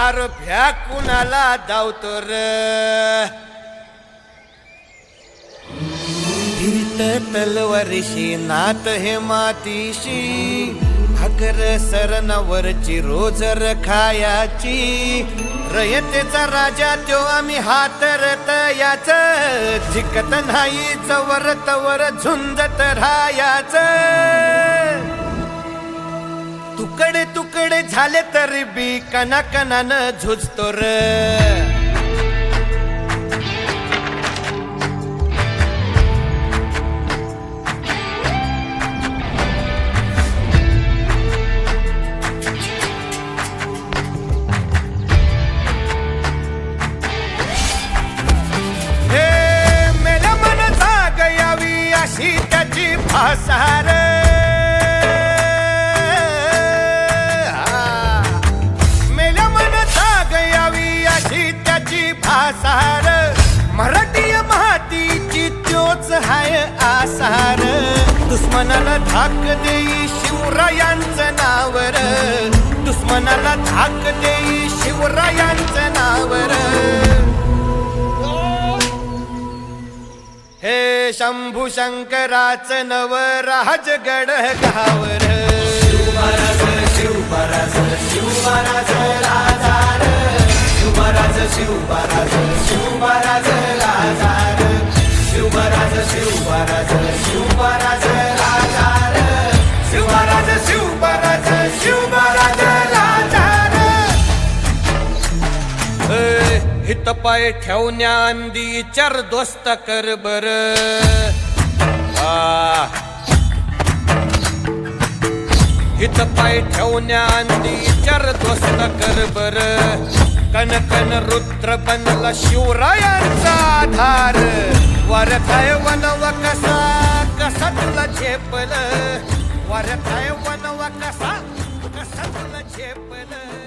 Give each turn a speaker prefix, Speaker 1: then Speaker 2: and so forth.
Speaker 1: अर भ्या कुणाला धावतो र? फिरत तलवारीशी नात हे मातीशी अगर सरणावरची रोजर रखायाची. रयतेचा राजा त्यो आम्ही हातरत याच जिकत नाही चवर तवर झुंजत राहायचं. तुकडे तुकडे झाले तरी बी कना कनान झुजतो र. हे मेल्या मन जाग यावी अशी त्याची भासार आसार. मराठी मातीची त्योच हाय आसार. दुश्मनाला धाक देई शिवरायांचं नावर. दुश्मनाला धाक देई शिवरायांचं नावर. हे शंभू शंकराच नव राजगड गावर. शिवराज हित पाय ठेवण्या अंदी चर दोस्त कर बर. हित पाय ठेवण्या अंदी चर दोस्त कर बर. कन कन रुद्र बनला शिवरायांचा आधार. वरथाय वनव कसा कसा तुला झेपल? वरथाय वनव कसा कसा तुला झेपल?